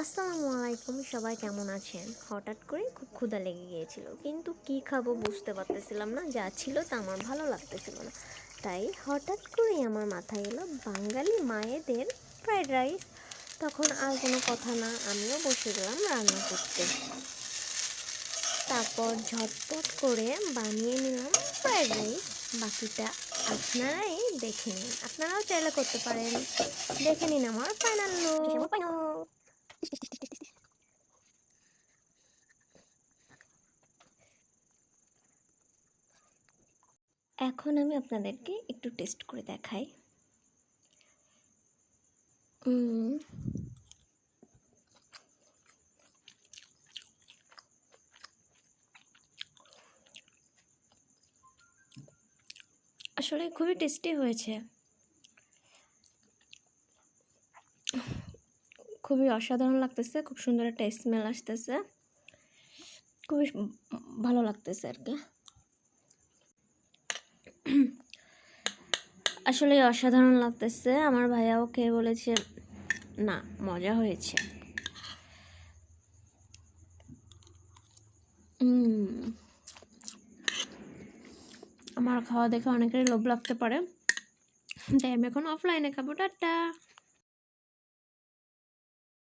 আসসালামু আলাইকুম, সবাই কেমন আছেন? হঠাৎ করে খুব ক্ষুধা লেগে গিয়েছিল। কিন্তু কি খাব বুঝতে পারতেছিলাম না, যা ছিল তা আমার ভালো লাগতেছিল না। তাই হঠাৎ করেই আমার মাথায় এলো বাঙালি মায়েদের ফ্রাইড রাইস। তখন আর কোনো কথা না, আমিও বসে গেলাম রান্না করতে। তারপর ঝটপট করে বানিয়ে নিলাম ফ্রাইড রাইস। বাকিটা আপনারাই দেখে নিন। আপনারাও চাইলে করতে পারেন। দেখে নিন আমার ফাইনাল এখন আমি আপনাদেরকে একটু টেস্ট করে দেখাই। আসলে খুবই টেস্টি হয়েছে। খুবই অসাধারণ লাগতেছে, খুব সুন্দর একটা স্মেল আসতেছে। খুবই ভালো লাগতেছে আর কি। আসলে অসাধারণ লাগতেছে, আমার ভাইয়াও খেয়ে বলেছে, না, মজা হয়েছে। আমার খাওয়া দেখে অনেকেরই লোভ লাগতে পারে। তাই আমি এখন অফলাইনে খাব, টাটা।